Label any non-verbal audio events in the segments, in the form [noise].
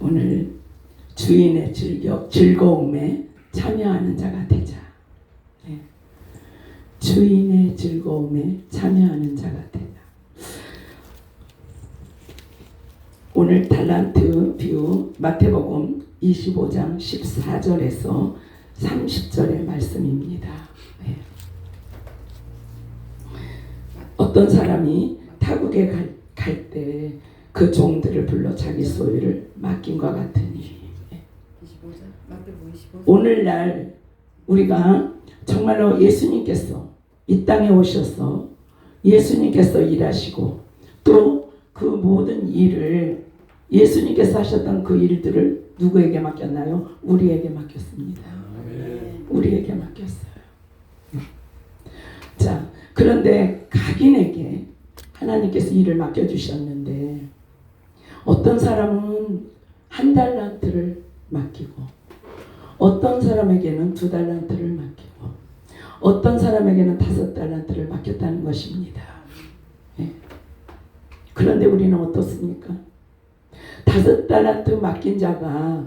오늘 주인의 즐겨, 즐거움에 참여하는 자가 되자. 네. 주인의 즐거움에 참여하는 자가 되자. 오늘 달란트 비유 마태복음 25장 14절에서 30절의 말씀입니다. 네. 어떤 사람이 타국에 갈 때 그 종들을 불러 자기 소유를 맡긴 것 같으니 25절 마태복음 25절 오늘날 우리가 정말로 예수님께서 이 땅에 오셔서 예수님께서 일하시고 또 그 모든 일을 예수님께서 하셨던 그 일들을 누구에게 맡겼나요? 우리에게 맡겼습니다. 네. 우리에게 맡겼어요. 자, 그런데 각인에게 하나님께서 일을 맡겨주셨는데 어떤 사람은 한 달란트를 맡기고 어떤 사람에게는 두 달란트를 맡기고 어떤 사람에게는 다섯 달란트를 맡겼다는 것입니다. 예. 그런데 우리는 어떻습니까? 다섯 달란트 맡긴 자가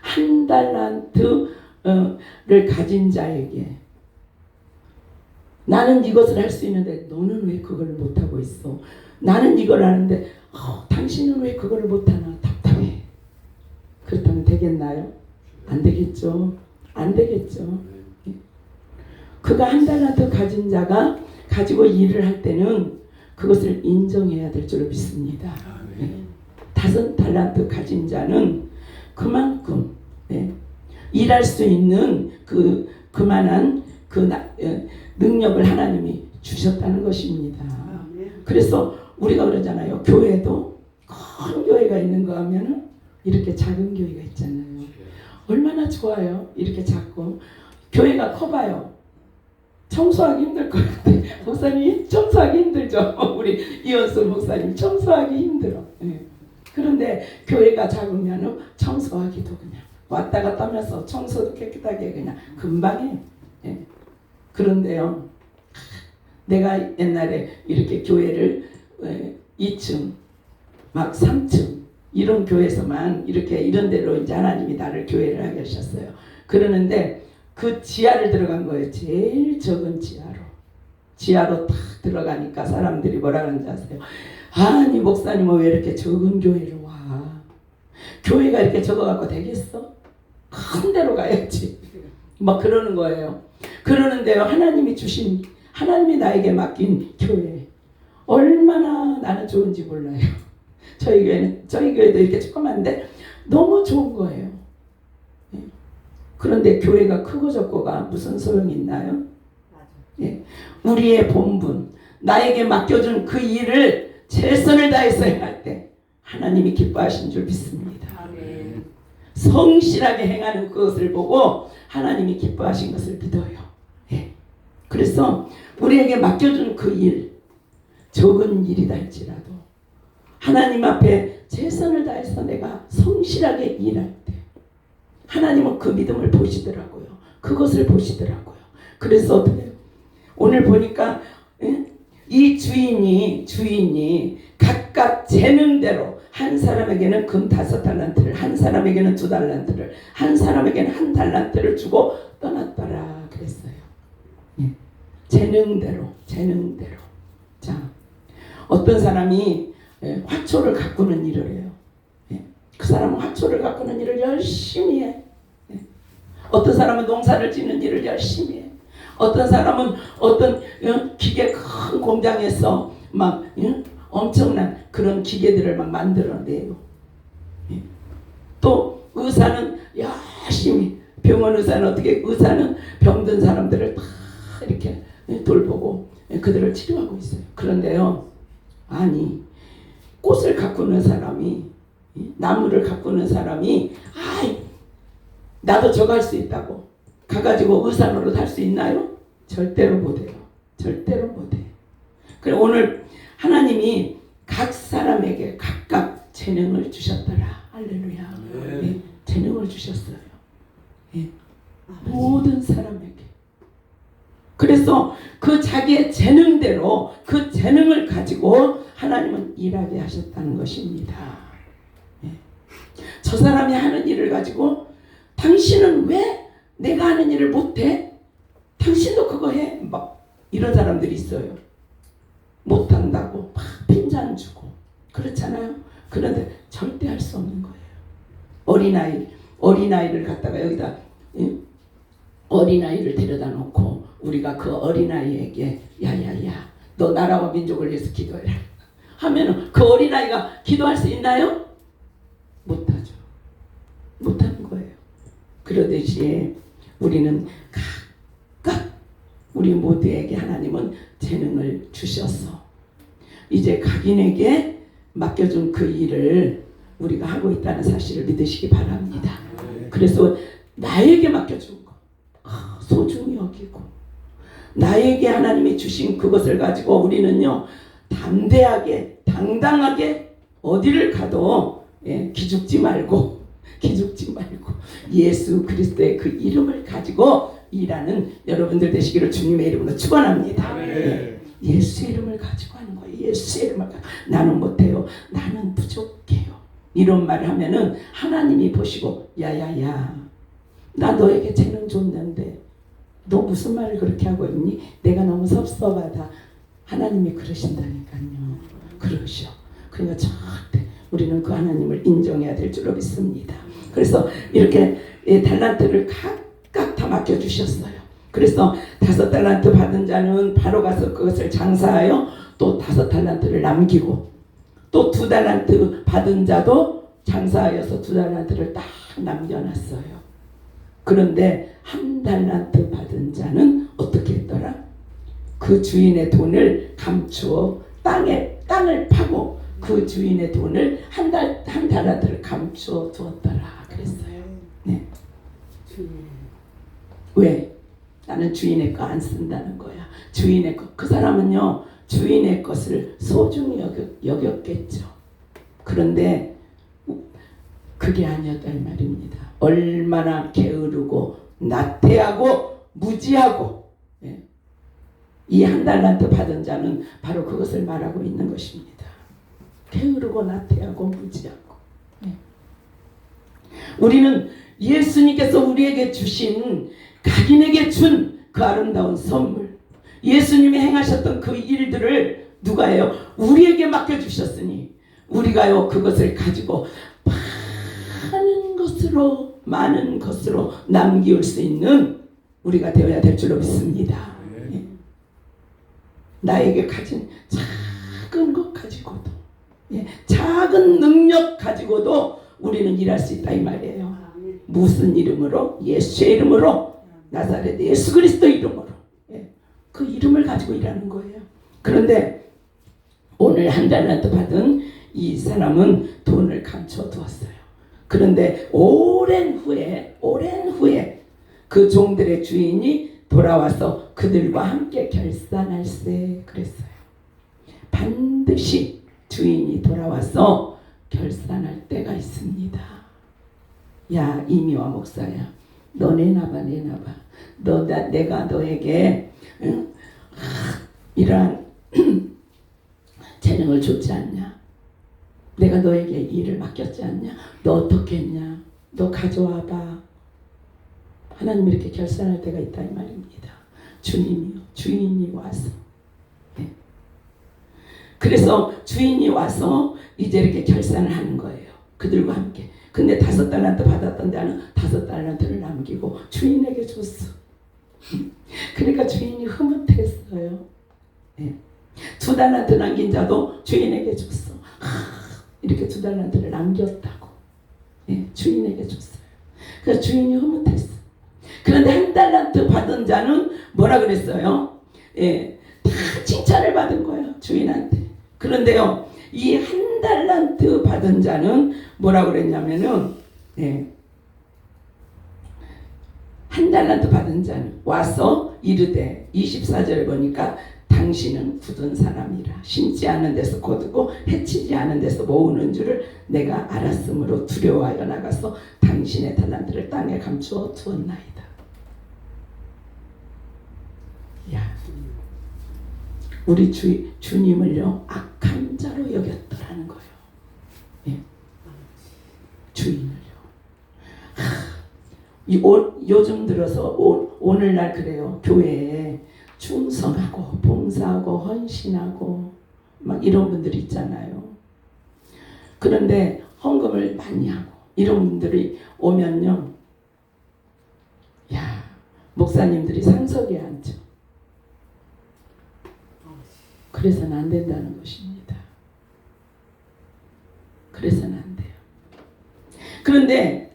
한 달란트를 가진 자에게 나는 이것을 할 수 있는데 너는 왜 그걸 못하고 있어? 나는 이걸 하는데 어, 당신은 왜 그걸 못하나 답답해. 그렇다면 되겠나요? 안 되겠죠. 안 되겠죠. 예. 그가 한 달란트 가진 자가 가지고 일을 할 때는 그것을 인정해야 될 줄로 믿습니다. 예. 다섯 달란트 가진 자는 그만큼 예, 일할 수 있는 그 그만한 그 나- 예, 능력을 하나님이 주셨다는 것입니다. 아멘. 그래서 우리가 그러잖아요. 교회도 큰 교회가 있는가 하면은 이렇게 작은 교회가 있잖아요. 얼마나 좋아요. 이렇게 작고 교회가 커봐요. 청소하기 힘들 것 같아. [laughs] 목사님 청소하기 힘들죠. [laughs] 우리 이현수 목사님 청소하기 힘들어. 예. 그런데 교회가 작으면은 청소하기도 그냥 왔다 갔다 하면서 청소도 깨끗하게 그냥 금방 해. 예. 그런데요. 내가 옛날에 이렇게 교회를 에, 2층, 막 3층 이런 교회에서만 이렇게 이런 데로 이제 하나님이 나를 교회를 하게 하셨어요. 그러는데 그 지하를 들어간 거예요. 제일 적은 지하로. 지하로 탁 들어가니까 사람들이 뭐라 그러는지 아세요? 아니 목사님은 왜 이렇게 적은 교회를 와? 교회가 이렇게 적어갖고 되겠어? 큰 데로 가야지. 막 그러는 거예요. 그러는데요. 하나님이 주신 하나님이 나에게 맡긴 교회 얼마나 나는 좋은지 몰라요. [laughs] 저희 교회는 저희 교회도 이렇게 조그만데 너무 좋은 거예요. 예. 그런데 교회가 크고 적고가 무슨 소용이 있나요? 예. 우리의 본분 나에게 맡겨준 그 일을 최선을 다해서 행할 때 하나님이 기뻐하신 줄 믿습니다. 아멘. 성실하게 행하는 그것을 보고 하나님이 기뻐하신 것을 믿어요. 예. 그래서 우리에게 맡겨준 그 일, 적은 일이다 할지라도 하나님 앞에 최선을 다해서 내가 성실하게 일할 때 하나님은 그 믿음을 보시더라고요. 그것을 보시더라고요. 그래서 어떻게? 오늘 보니까 예? 이 주인이 주인이 각각 재능대로 한 사람에게는 금 다섯 달란트를 한 사람에게는 두 달란트를 한 사람에게는 한 달란트를 주고 떠났더라 그랬어요. 예. 재능대로 재능대로 자 어떤 사람이 예, 화초를 가꾸는 일을 해요. 예. 그 사람은 화초를 가꾸는 일을 열심히 해. 예. 어떤 사람은 농사를 짓는 일을 열심히 해. 어떤 사람은 어떤 어, 기계 큰 공장에서 막 어, 엄청난 그런 기계들을 막 만들어내요. 예. 또 의사는 열심히 병원 의사는 어떻게 의사는 병든 사람들을 다 이렇게 돌보고 그들을 치료하고 있어요. 그런데요, 아니 꽃을 가꾸는 사람이 나무를 가꾸는 사람이 아이 나도 저거 할 수 있다고 가가지고 의사 노릇 할 수 있나요? 절대로 못해요. 절대로 못해. 그래 오늘 하나님이 각 사람에게 각각 재능을 주셨더라. 할렐루야. 네. 예, 재능을 주셨어요. 아멘. 모든 사람에게. 그래서 그 자기의 재능대로 그 재능을 가지고 하나님은 일하게 하셨다는 것입니다. 예. 저 사람이 하는 일을 가지고 당신은 왜 내가 하는 일을 못해? 당신도 그거 해. 막 이런 사람들이 있어요. 못한다고 막 핀잔 주고 그렇잖아요. 그런데 절대 할 수 없는 거예요. 어린아이 어린아이를 갖다가 여기다 예? 어린아이를 데려다 놓고 우리가 그 어린아이에게 야야야 너 나라와 민족을 위해서 기도해라 하면은 그 어린아이가 기도할 수 있나요? 못하죠. 못하는 거예요. 그러듯이 우리는 각각 우리 모두에게 하나님은 재능을 주셔서 이제 각인에게 맡겨준 그 일을 우리가 하고 있다는 사실을 믿으시기 바랍니다. 그래서 나에게 맡겨준 거 아, 소중히 여기고 나에게 하나님이 주신 그것을 가지고 우리는요 담대하게 당당하게 어디를 가도 예, 기죽지 말고 [laughs] 기죽지 말고 예수 그리스도의 그 이름을 가지고 일하는 여러분들 되시기를 주님의 이름으로 축원합니다. 예, 예수의 이름을 가지고 하는 거예요. 예수의 이름을 가지고 나는 못해요. 나는 부족해요. 이런 말을 하면은 하나님이 보시고 야야야 나 너에게 재능 줬는데 너 무슨 말을 그렇게 하고 있니? 내가 너무 섭섭하다. 하나님이 그러신다니까요. 그러셔. 그러니까 절대 우리는 그 하나님을 인정해야 될 줄로 믿습니다. 그래서 이렇게 예, 달란트를 각각 다 맡겨주셨어요. 그래서 다섯 달란트 받은 자는 바로 가서 그것을 장사하여 또 다섯 달란트를 남기고 또 두 달란트 받은 자도 장사하여서 두 달란트를 딱 남겨놨어요. 그런데 한 달란트 받은 자는 어떻게 했더라? 그 주인의 돈을 감추어 땅에 땅을 파고 그 주인의 돈을 한 달 한 달란트를 감추어 두었더라 그랬어요. 네. 왜? 나는 주인의 거 안 쓴다는 거야. 주인의 거. 그 사람은요, 주인의 것을 소중히 여겼, 여겼겠죠. 그런데 그게 아니었다 이 말입니다. 얼마나 게으르고 나태하고 무지하고 예. 이한 달란트 받은 자는 바로 그것을 말하고 있는 것입니다. 게으르고 나태하고 무지하고 예. 우리는 예수님께서 우리에게 주신 각인에게 준 그 아름다운 선물 예수님이 행하셨던 그 일들을 누가 해요? 우리에게 맡겨주셨으니 우리가요 그것을 가지고 많은 것으로 많은 것으로 남기울 수 있는 우리가 되어야 될 줄로 믿습니다. 예. 나에게 가진 작은 것 가지고도 예, 작은 능력 가지고도 우리는 일할 수 있다 이 말이에요. 무슨 이름으로? 예수의 이름으로 나사렛 예수 그리스도 이름으로 예, 그 이름을 가지고 일하는 거예요. 그런데 오늘 한 달란트 받은 이 사람은 돈을 감춰 두었어요. 그런데 오랜 후에 오랜 후에 그 종들의 주인이 돌아와서 그들과 함께 결산할세 그랬어요. 반드시 주인이 돌아와서 결산할 때가 있습니다. 야 이미와 목사야, 너 내놔봐 내놔봐. 너 나, 내가 너에게 응? 아, 이러한 [clears throat] 재능을 줬지 않냐? 내가 너에게 일을 맡겼지 않냐? 너 어떻게 했냐? 너 가져와 봐. 하나님 이렇게 결산할 때가 있다 이 말입니다. 주님이요, 주인이 와서. 네. 그래서 주인이 와서 이제 이렇게 결산을 하는 거예요. 그들과 함께. 근데 다섯 달란트 받았던 자는 다섯 달란트를 남기고 주인에게 줬어. [laughs] 그러니까 주인이 흐뭇했어요. 네. 두 달란트 남긴 자도 주인에게 줬어. 이렇게 두 달란트를 남겼다고. 예, 주인에게 줬어요. 그래서 주인이 흐뭇했어. 그런데 한 달란트 받은 자는 뭐라 그랬어요? 예, 다 칭찬을 받은 거예요. 주인한테. 그런데요, 이 한 달란트 받은 자는 뭐라 그랬냐면은, 예, 한 달란트 받은 자는 와서 이르되 24절에 보니까 당신은 굳은 사람이라 심지 않은 데서 거두고 해치지 않은 데서 모으는 줄을 내가 알았으므로 두려워하여 나가서 당신의 달란트를 땅에 감추어 두었나이다. 야, 우리 주, 주님을요 악한 자로 여겼더라는 거예요. 예. 주인을 이 오, 요즘 들어서 오, 오늘날 그래요. 교회에 충성하고 봉 사하고 헌신하고 막 이런 분들이 있잖아요. 그런데 헌금을 많이 하고 이런 분들이 오면요. 야, 목사님들이 상석에 앉죠. 그래서는 안 된다는 것입니다. 그래서는 안 돼요. 그런데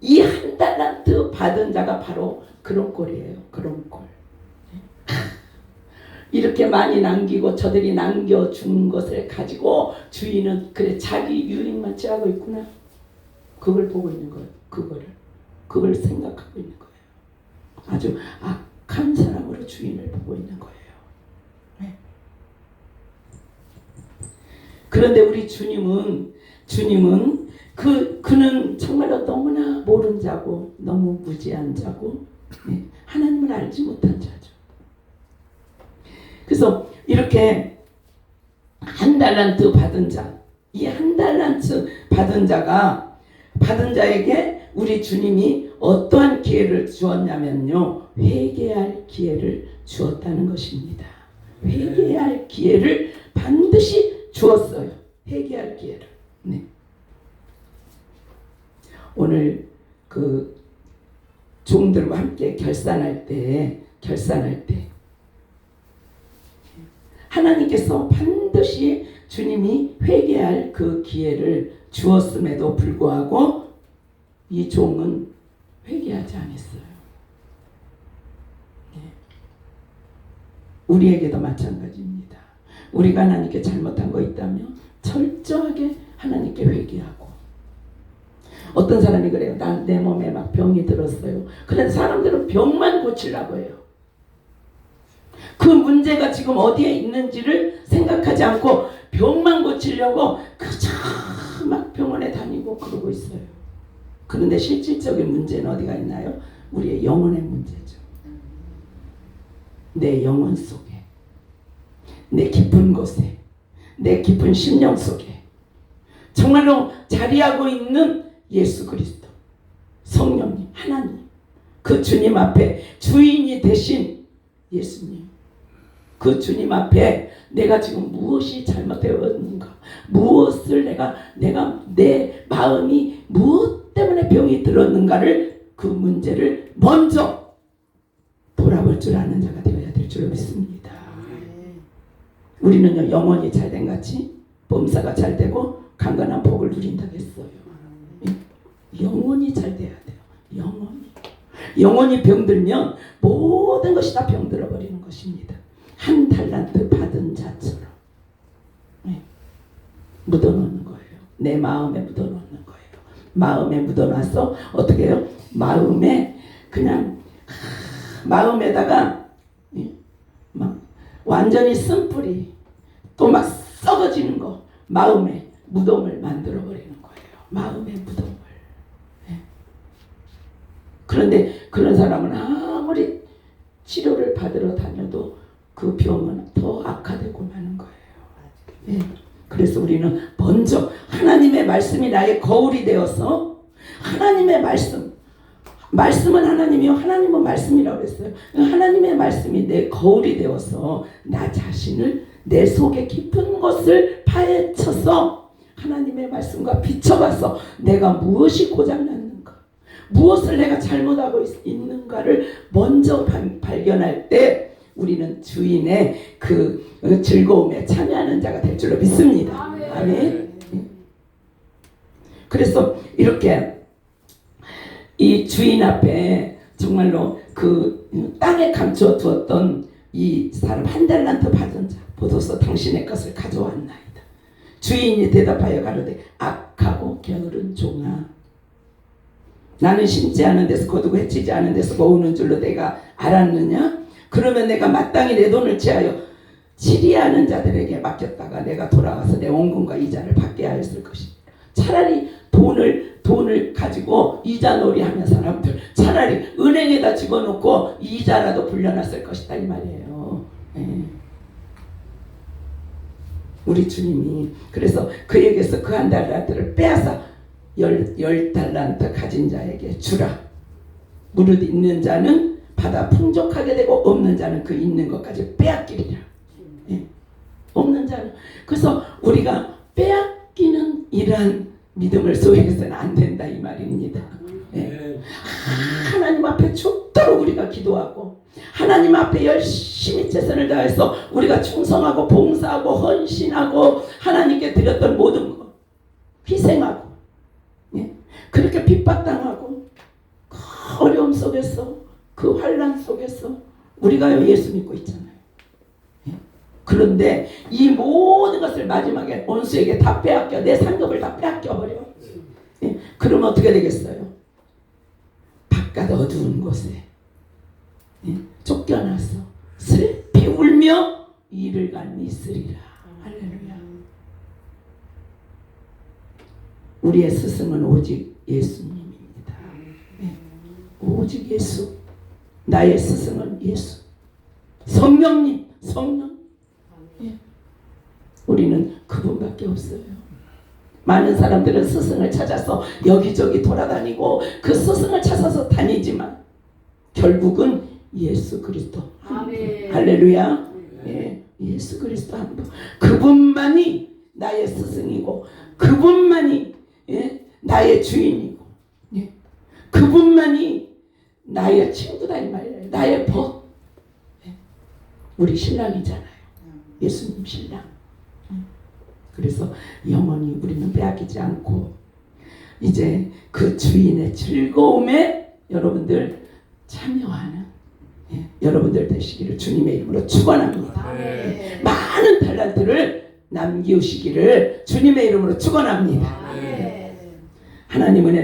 이 한 달란트 받은 자가 바로 그런 꼴이에요. 그런 꼴. 이렇게 많이 남기고 저들이 남겨준 것을 가지고 주인은 그래 자기 유익만 취하고 있구나. 그걸 보고 있는 거예요. 그거를. 그걸 생각하고 있는 거예요. 아주 악한 사람으로 주인을 보고 있는 거예요. 네. 그런데 우리 주님은 주님은 그 그는 정말로 너무나 모른 자고 너무 무지한 자고 네, 하나님을 알지 못한 자죠. 그래서 이렇게 한 달란트 받은 자, 이 한 달란트 받은 자가 받은 자에게 우리 주님이 어떠한 기회를 주었냐면요, 회개할 기회를 주었다는 것입니다. 회개할 기회를 반드시 주었어요. 회개할 기회를. 네. 오늘 그 종들과 함께 결산할 때, 결산할 때 하나님께서 반드시 주님이 회개할 그 기회를 주었음에도 불구하고 이 종은 회개하지 않았어요. 네. 우리에게도 마찬가지입니다. 우리가 하나님께 잘못한 거 있다면 철저하게 하나님께 회개하고 어떤 사람이 그래요. 난내 몸에 막 병이 들었어요. 그런 사람들은 병만 고치려고 해요. 그 문제가 지금 어디에 있는지를 생각하지 않고 병만 고치려고 그저 막 병원에 다니고 그러고 있어요. 그런데 실질적인 문제는 어디가 있나요? 우리의 영혼의 문제죠. 내 영혼 속에, 내 깊은 곳에, 내 깊은 심령 속에 정말로 자리하고 있는 예수 그리스도, 성령님, 하나님, 그 주님 앞에 주인이 되신 예수님, 그 주님 앞에 내가 지금 무엇이 잘못되었는가, 무엇을 내가 내가 내 마음이 무엇 때문에 병이 들었는가를 그 문제를 먼저 돌아볼 줄 아는 자가 되어야 될 줄로 믿습니다. 네. 우리는요 영혼이 잘된 같이 범사가 잘 되고 강건한 복을 누린다겠어요. 영혼이 잘 돼야 돼요. 영혼이. 영혼이 병들면 모든 것이 다 병들어 버리는 것입니다. 한 달란트 받은 자처럼 네. 묻어놓는 거예요. 내 마음에 묻어놓는 거예요. 마음에 묻어놔서 어떻게 해요? 마음에 그냥 하, 마음에다가 예, 막 완전히 쓴뿌리 또 막 썩어지는 거 마음에 무덤을 만들어 버리는 거예요. 마음의 무덤을. 예. 그런데 그런 사람은 아무리 치료를 받으러 다녀도 그 병은 더 악화되고 마는 거예요. 예. 그래서 우리는 먼저 하나님의 말씀이 나의 거울이 되어서 하나님의 말씀 말씀은 하나님이요 하나님은 말씀이라고 했어요. 하나님의 말씀이 내 거울이 되어서 나 자신을 내 속에 깊은 것을 파헤쳐서 하나님의 말씀과 비춰봐서 내가 무엇이 고장났는가 무엇을 내가 잘못하고 있, 있는가를 먼저 발- 발견할 때 우리는 주인의 그 즐거움에 참여하는 자가 될 줄로 믿습니다. 아멘. 그래서 이렇게 이 주인 앞에 정말로 그 땅에 감춰 두었던 이 사람 한 달란트 받은 자 보소서 당신의 것을 가져왔나이다. 주인이 대답하여 가로되 악하고 게으른 종아 나는 심지 않은 데서 거두고 해치지 않은 데서 모으는 줄로 내가 알았느냐? 그러면 내가 마땅히 내 돈을 취하여 치리하는 자들에게 맡겼다가 내가 돌아와서 내 원금과 이자를 받게 하였을 것이다. 차라리 돈을 돈을 가지고 이자 놀이하는 사람들 차라리 은행에다 집어넣고 이자라도 불려놨을 것이다 이 말이에요. 예. 우리 주님이 그래서 그에게서 그 한 달란트를 빼앗아 열, 열 달란트 가진 자에게 주라. 무릇 있는 자는 받아 풍족하게 되고 없는 자는 그 있는 것까지 빼앗기리라. 예. 없는 자는 그래서 우리가 빼앗기는 이러한 믿음을 소유해서는 안 된다 이 말입니다. 예. 하나님 앞에 죽도록 우리가 기도하고 하나님 앞에 열심히 최선을 다해서 우리가 충성하고 봉사하고 헌신하고 하나님께 드렸던 모든 것 희생하고 예. 그렇게 핍박당하고 그 어려움 속에서 그 환란 속에서 우리가 예수 믿고 있잖아요. 예. 그런데 이 모든 것을 마지막에 원수에게 다 빼앗겨 내 상급을 다 빼앗겨 버려. 예. 그러면 어떻게 되겠어요? 바깥 어두운 곳에 예, 쫓겨나서 슬피 울며 이를 간 있으리라. 할렐루야. 우리의 스승은 오직 예수님입니다. 예, 오직 예수. 나의 스승은 예수. 성령님, 성령. 예. 우리는 그분밖에 없어요. 많은 사람들은 스승을 찾아서 여기저기 돌아다니고 그 스승을 찾아서 다니지만 결국은 예수 그리스도 아멘. 할렐루야. 예, 예수 그리스도 한 분. 그분만이 나의 스승이고 그분만이 예, 나의 주인이고 예, 그분만이 나의 친구다 이 말이에요. 나의 법. 예, 우리 신랑이잖아요. 예수님 신랑. 음. 그래서 영원히 우리는 빼앗기지 않고 이제 그 주인의 즐거움에 여러분들 참여하는 예, 여러분들 되시기를 주님의 이름으로 축원합니다. 아멘. 많은 달란트를 남기시기를 주님의 이름으로 축원합니다. 아멘. 하나님 은혜를